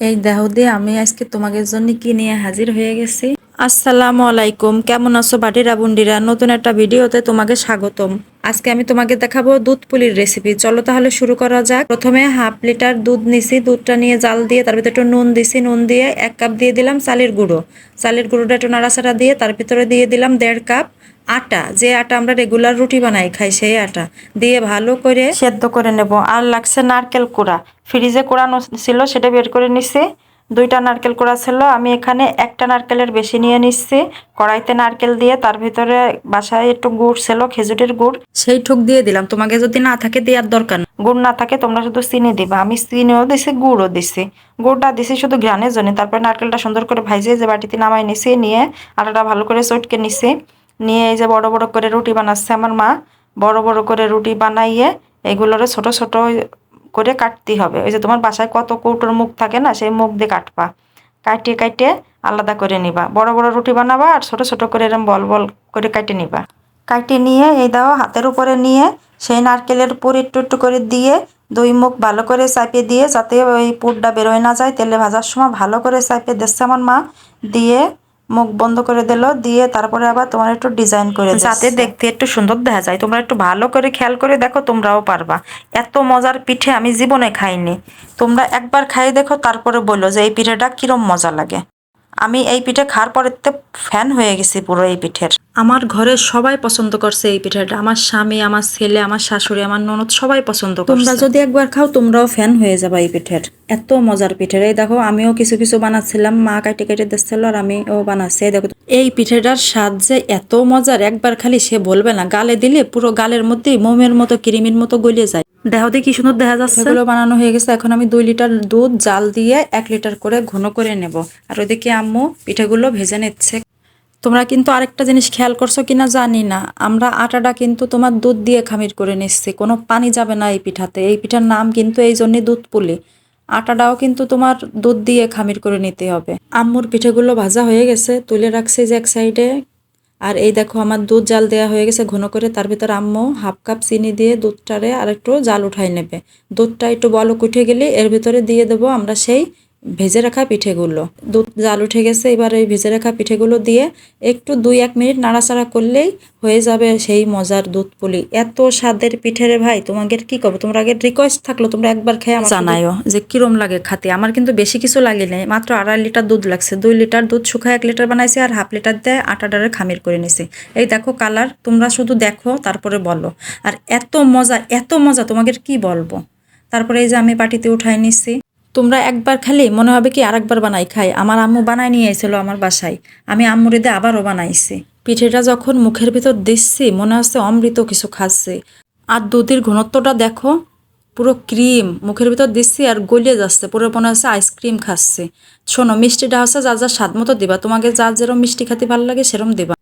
এই দেহ দিয়ে আমি আজকে তোমাদের জন্য কি নিয়ে হাজির হয়ে গেছি। আসসালামু আলাইকুম, কেমন আছো বাটিরা বুন্ডিরা নতুন একটা ভিডিওতে তোমাকে স্বাগতম। আজকে আমি তোমাকে দেখাবো দুধ পুলির রেসিপি চলো তাহলে শুরু করা যাক। প্রথমে হাফ লিটার দুধ নিছি। দুধটা নিয়ে জাল দিয়ে, তার ভিতরে একটু নুন দিছি। নুন দিয়ে এক কাপ দিয়ে দিলাম চালের গুঁড়ো। চালের গুঁড়োটা একটু নাড়াচাড়া দিয়ে, তার ভিতরে দিয়ে দিলাম দেড় কাপ আটা, যে আটা আমরা রেগুলার রুটি বানাই, খাই সেই আটা দিয়ে ভালো করে সেদ্ধ করে নেব। আর লাগছে নারকেল কুড়া। ফ্রিজে কুড়ানো ছিল, সেটা বের করে নিছি। দুইটা নারকেল কোড়া ছিল, আমি এখানে একটা নারকেলের বেশি নিয়ে নিচ্ছি কড়াইতে নারকেল দিয়ে তার ভিতরে বাসায় একটু গুড় ছিল, খেজুরের গুড়। সেই ঠুক দিয়ে দিলাম। তোমাকে যদি না থাকে দেওয়ার দরকার। গুড় না থাকে তোমরা শুধু চিনি দিবা। আমি চিনিও দিছি, গুড়ও দিছি। গুড়টা দিছি শুধু ঘ্রানের জন্য। তারপরে নারকেলটা সুন্দর করে ভাইজিয়ে যে বাটিতে নামাই নিছি, নিয়ে আটাটা ভালো করে চটকে নিছি। নিয়ে এই যে বড় বড় করে রুটি বানাচ্ছে আমার মা, বড় বড় করে রুটি বানাইয়ে এগুলোরে ছোট ছোট করে কাটতে হবে। ওই যে তোমার বাসায় কত কৌটোর মুখ থাকে না, সেই মুখ দিয়ে কাটবা। কাটিয়ে কাটিয়ে আলাদা করে নিবা। বড় বড় রুটি বানাবা আর ছোট ছোট করে এরকম বল বল করে কাটে নিবা। কাটিয়ে নিয়ে এই দাও হাতের উপরে নিয়ে সেই নারকেলের পুর একটু একটু করে দিয়ে দুই মুখ ভালো করে চাপিয়ে দিয়ে যাতে ওই পুরটা বেরোয় না যায়, তেলে ভাজার সময় ভালো করে চাপিয়ে দিচ্ছে আমার মা। দিয়ে মুখ বন্ধ করে দিল, দিয়ে তারপরে আবার তোমার একটু ডিজাইন করে যাতে দেখতে একটু সুন্দর দেখা যায়। তোমরা একটু ভালো করে খেয়াল করে দেখো, তোমরাও পারবা। এত মজার পিঠে আমি জীবনে খাইনি। তোমরা একবার খাই দেখো, তারপরে বলো যে এই পিঠেটা কিরম মজা লাগে। আমি এই পিঠে খাওয়ার পরে ফ্যান হয়ে গেছি পুরো এই পিঠের। আমার ঘরের সবাই পছন্দ করছে এই পিঠাটা। আমার স্বামী আমার ছেলে আমার শাশুড়ি আমার ননদ সবাই পছন্দ করছে। তোমরা যদি একবার খাও তোমরাও ফ্যান হয়ে যাবে এই পিঠের। এত মজার পিঠের। এই দেখো আমিও কিছু কিছু বানাচ্ছিলাম। মা কাটে কেটে দিচ্ছিল আর আমিও বানাচ্ছি। এই দেখো এই পিঠেটার স্বাদ যে এত মজার একবার খালি সে বলবে না। গালে দিলে পুরো গালের মধ্যে মোমের মতো ক্রিমির মতো গলিয়ে যায়। দেহ দিয়ে কি সুন্দর দেখা যাচ্ছে। এগুলো বানানো হয়ে গেছে। এখন আমি দুই লিটার দুধ জাল দিয়ে এক লিটার করে ঘন করে নেব। আর ওইদিকে আম্মু পিঠেগুলো ভেজে নিচ্ছে। তোমরা কিন্তু আরেকটা জিনিস খেয়াল করছ কিনা জানি না। আমরা আটাটা কিন্তু তোমার দুধ দিয়ে খামির করে নিচ্ছি। কোনো পানি যাবে না এই পিঠাতে। এই পিঠার নাম কিন্তু এই জন্যই দুধ পুলি। আটাটাও কিন্তু তোমার দুধ দিয়ে খামির করে নিতে হবে। আম্মুর পিঠেগুলো ভাজা হয়ে গেছে, তুলে রাখছি যে এক সাইডে। আর এই দেখো আমার দুধ জাল দেওয়া হয়ে গেছে ঘন করে। তার ভিতর আম্মু হাফ কাপ চিনি দিয়ে দুধটারে আর একটু জাল উঠাই নেবে। দুধটা একটু বলক উঠে গেলে এর ভিতরে দিয়ে দেবো আমরা সেই ভেজে রাখা পিঠেগুলো। দুধ জাল উঠে গেছে এবার এই ভেজে রাখা পিঠেগুলো দিয়ে একটু দুই এক মিনিট নাড়াচাড়া করলেই হয়ে যাবে সেই মজার দুধ পুলি। এত স্বাদের পিঠে রে ভাই তোমাদের কি করব তোমরা আগে রিকোয়েস্ট থাকল তোমরা একবার খেয়ে আমার জানাইও যে কিরম লাগে খাতে। আমার কিন্তু বেশি কিছু লাগে নাই মাত্র আড়াই লিটার দুধ লাগছে। দুই লিটার দুধ শুকায় এক লিটার বানাইছি আর হাফ লিটার দিয়ে আটাটারে খামির করে নিছি। এই দেখো কালার তোমরা শুধু দেখো তারপরে বলো। আর এত মজা এত মজা তোমাদের কি বলব? তারপরে এই যে আমি পাটিতে উঠাই নিছি। তোমরা একবার খালি মনে হবে কি আরেকবার বানাই খাই। আমার আম্মু বানায় নিয়ে এসেছিল আমার বাসায়। আমি আম্মুর এদে আবারও বানাইছি। পিঠেটা যখন মুখের ভিতর দিচ্ছি, মনে হচ্ছে অমৃত কিছু খাচ্ছে। আর দুধের ঘনত্বটা দেখো, পুরো ক্রিম। মুখের ভিতর দিচ্ছি আর গলিয়ে যাচ্ছে। পুরো মনে হচ্ছে আইসক্রিম খাচ্ছে। শোনো, মিষ্টিটা হচ্ছে যার যার স্বাদ মতো দিবা। তোমাকে যার যেরকম মিষ্টি খেতে ভালো লাগে সেরকম দিবা।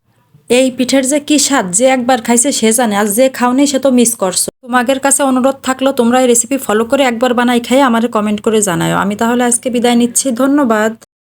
এই পিঠের যে কি স্বাদ যে একবার খাইছে সে জানে, আর যে খাওনি সে তো মিস করছ। তোমাদের কাছে অনুরোধ থাকল তোমরা এই রেসিপি ফলো করে একবার বানাই খাই আমার কমেন্ট করে জানাও আমি তাহলে আজকে বিদায় নিচ্ছি, ধন্যবাদ।